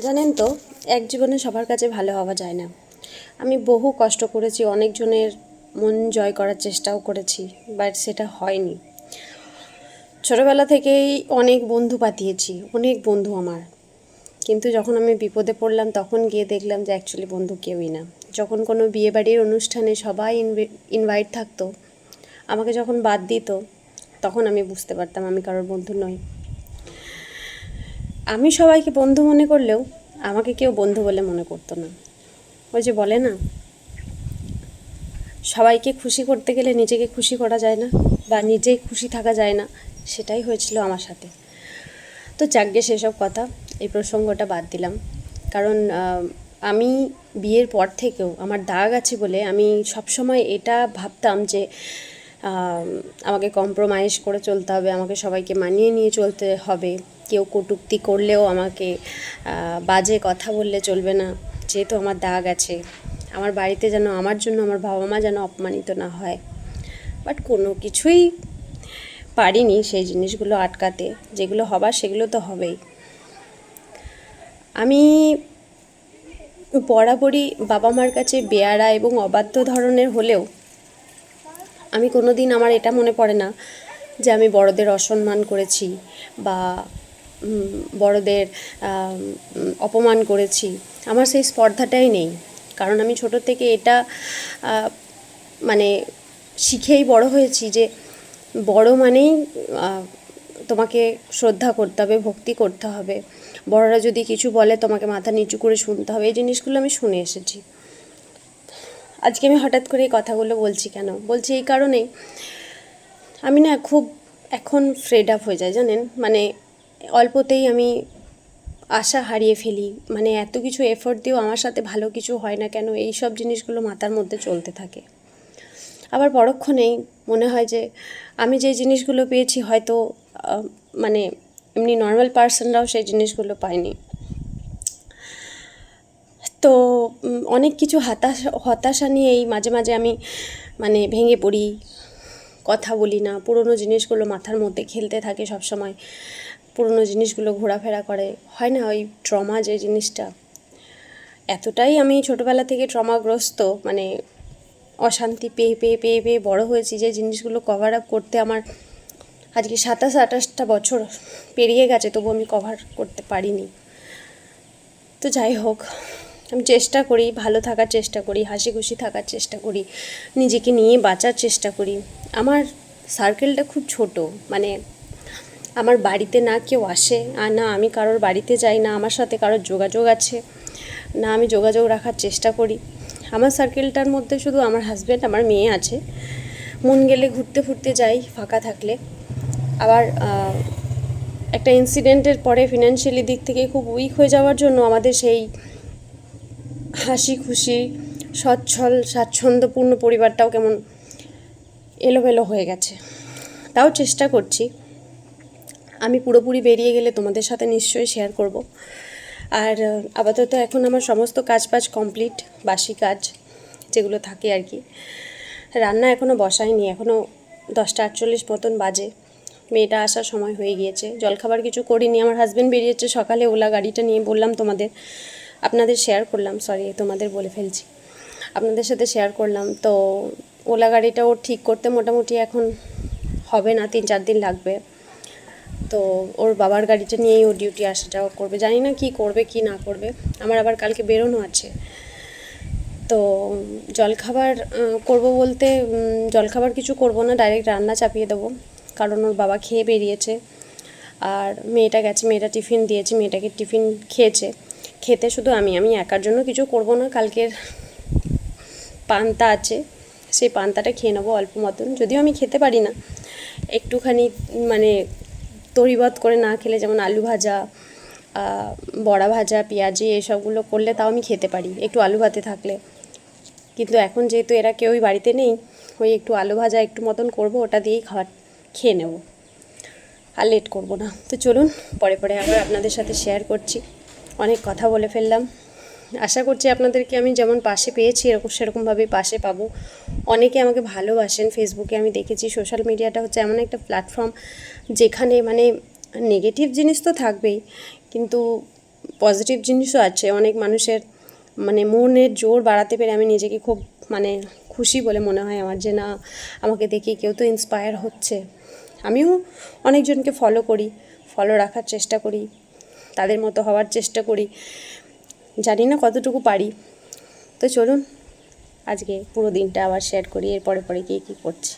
জানেন তো, এক জীবনে সবার কাছে ভালো হওয়া যায় না। আমি বহু কষ্ট করেছি, অনেকজনের মন জয় করার চেষ্টাও করেছি, বাট সেটা হয়নি। ছোটোবেলা থেকেই অনেক বন্ধু পাতিয়েছি, অনেক বন্ধু আমার। কিন্তু যখন আমি বিপদে পড়লাম, তখন গিয়ে দেখলাম যে অ্যাকচুয়ালি বন্ধু কেউই না। যখন কোনো বিয়েবাড়ির অনুষ্ঠানে সবাই ইনভাইট থাকতো, আমাকে যখন বাদ দিত, তখন আমি বুঝতে পারতাম আমি কারোর বন্ধু নই। আমি সবাইকে বন্ধু মনে করলেও আমাকে কেউ বন্ধু বলে মনে করতো না। ওই যে বলে না, সবাইকে খুশি করতে গেলে নিজেকে খুশি করা যায় না বা নিজেই খুশি থাকা যায় না, সেটাই হয়েছিল আমার সাথে। তো যাকগে সেসব কথা, এই প্রসঙ্গটা বাদ দিলাম। কারণ আমি বিয়ের পর থেকেও আমার দাগ আছে বলে আমি সবসময় এটা ভাবতাম যে আমাকে কম্প্রোমাইজ করে চলতে হবে, আমাকে সবাইকে মানিয়ে নিয়ে চলতে হবে। কেউ কটূক্তি করলেও আমাকে বাজে কথা বললে চলবে না। যেহেতু আমার দাগ আছে, আমার বাড়িতে যেন আমার জন্য, আমার বাবা মা যেন অপমানিত না হয়। বাট কোনো কিছুই পারিনি সেই জিনিসগুলো আটকাতে। যেগুলো হবার সেগুলো তো হবেই। আমি বরাবরই বাবা মার কাছে বেয়ারা এবং অবাধ্য ধরনের হলেও আমি কোনো দিন আমার এটা মনে পড়ে না যে আমি বড়দের অসম্মান করেছি বা বড়দের অপমান করেছি। আমার সেই স্পর্ধাটাই নেই। কারণ আমি ছোটো থেকে এটা মানে শিখেই বড় হয়েছি যে বড় মানেই তোমাকে শ্রদ্ধা করতে হবে, ভক্তি করতে হবে। বড়রা যদি কিছু বলে, তোমাকে মাথা নিচু করে শুনতে হবে। এই জিনিসগুলো আমি শুনে এসেছি। আজকে আমি হঠাৎ করে এই কথাগুলো বলছি কেন? বলছি এই কারণেই আমি না খুব এখন ফ্রেড আপ হয়ে যায় জানেন? মানে অল্পতেই আমি আশা হারিয়ে ফেলি। মানে এত কিছু এফোর্ট দিয়েও আমার সাথে ভালো কিছু হয় না কেন? এই সব জিনিসগুলো মাথার মধ্যে চলতে থাকে। আবার পরক্ষণেই মনে হয় যে আমি যে জিনিসগুলো পেয়েছি হয়তো মানে এমনি নর্মাল পার্সনরাও সেই জিনিসগুলো পায়নি। তো অনেক কিছু হতাশা হতাশা নিয়েই মাঝে মাঝে আমি মানে ভেঙে পড়ি। কথা বলি না, পুরনো জিনিসগুলো মাথার মধ্যে খেলতে থাকে সব সময় পুরনো জিনিসগুলো ঘোরাফেরা করে। হয় না ওই ট্রমা যে জিনিসটা? এতটাই আমি ছোটোবেলা থেকে ট্রমাগ্রস্ত মানে অশান্তি পেয়ে পেয়ে পেয়ে পেয়ে বড় হয়েছি যে জিনিসগুলো কভার আপ করতে আমার আজকে সাতাশ, আঠাশটা বছর পেরিয়ে গেছে, তবু আমি কভার করতে পারিনি। তো যাই হোক। আমি চেষ্টা করি, ভালো থাকার চেষ্টা করি হাসি খুশি থাকার চেষ্টা করি, নিজেকে নিয়ে বাঁচার চেষ্টা করি। আমার সার্কেলটা খুব ছোট মানে আমার বাড়িতে না কেউ আসে, আর না আমি কারোর বাড়িতে যাই, না আমার সাথে কারোর যোগাযোগ আছে, না আমি যোগাযোগ রাখার চেষ্টা করি। আমার সার্কেলটার মধ্যে শুধু আমার হাজব্যান্ড আমার মেয়ে আছে। মন গেলে ঘুরতে ফুরতে যাই, ফাঁকা থাকলে। আবার একটা ইনসিডেন্টের পরে ফিনান্সিয়ালি দিক থেকে খুব উইক হয়ে যাওয়ার জন্য আমাদের সেই হাসি খুশি, সচ্ছল, স্বাচ্ছন্দ্যপূর্ণ পরিবারটাও কেমন এলোমেলো হয়ে গেছে। তাও চেষ্টা করছি। আমি পুরোপুরি বেরিয়ে গেলে তোমাদের সাথে নিশ্চয়ই শেয়ার করব। আর, আপাতত এখন আমার সমস্ত কাজ বাজ কমপ্লিট বাসি কাজ যেগুলো থাকে আর কি। রান্না এখনও বসাইনি এখনও দশটা আটচল্লিশ মতন বাজে। মেয়েটা আসার সময় হয়ে গিয়েছে। জলখাবার কিছু করিনি, আমার হাজব্যান্ড বেরিয়েছে সকালে, ওলা গাড়িটা নিয়ে বললাম তোমাদের। আপনাদের শেয়ার করলাম সরি তোমাদের বলে ফেলছি। আপনাদের সাথে শেয়ার করলাম, তো ওলা গাড়িটা ওর ঠিক করতে মোটামুটি এখন হবে না, তিন চার দিন লাগবে। তো ওর বাবার গাড়িটা নিয়েই ও ডিউটি আসা করবে। জানি না কি করবে, কি না করবে। আমার আবার কালকে বেরোনো আছে। তো জলখাবার করব বলতে জলখাবার কিছু করব না ডাইরেক্ট রান্না চাপিয়ে দেবো। কারণ ওর বাবা খেয়ে বেরিয়েছে। আর মেয়েটা গেছে, মেয়েটা টিফিন দিয়েছে, মেয়েটাকে টিফিন খেয়েছে। খেতে শুধু আমি আমি একার জন্য কিছু করব না, কালকের পান্তা আছে, সেই পান্তাটা খেয়ে নেব অল্প মতন, যদিও আমি খেতে পারি না। একটুখানি মানে তরিবত করে না খেলে, যেমন আলু ভাজা বড়া ভাজা, পেঁয়াজি, এসবগুলো করলে তাও আমি খেতে পারি, একটু আলু ভাতে থাকলে। কিন্তু এখন যেহেতু এরা কেউই বাড়িতে নেই, ওই একটু আলু ভাজা একটু মতন করব, ওটা দিয়েই খাবার খেয়ে নেব। আর লেট করব না। তো চলুন, পরে পরে আবার আপনাদের সাথে শেয়ার করছি। অনেক কথা বলে ফেললাম। আশা করছি আপনাদেরকে আমি যেমন পাশে পেয়েছি, এরকম সেরকমভাবেই পাশে পাবো। অনেকে আমাকে ভালোবাসেন ফেসবুকে আমি দেখেছি সোশ্যাল মিডিয়াটা হচ্ছে এমন একটা প্ল্যাটফর্ম যেখানে মানে নেগেটিভ জিনিস তো থাকবেই, কিন্তু পজিটিভ জিনিসও আছে। অনেক মানুষের মানে মনের জোর বাড়াতে পেরে আমি নিজেকে খুব মানে খুশি বলে মনে হয় আমার যে, না, আমাকে দেখে কেউ তো ইন্সপায়ার হচ্ছে। আমিও অনেকজনকে ফলো করি ফলো রাখার চেষ্টা করি। তাদের মতো হওয়ার চেষ্টা করি। জানি না কতটুকু পারি। তো চলুন, আজকে পুরো দিনটা আবার শেয়ার করি এর পরে পরে কী কী করছি।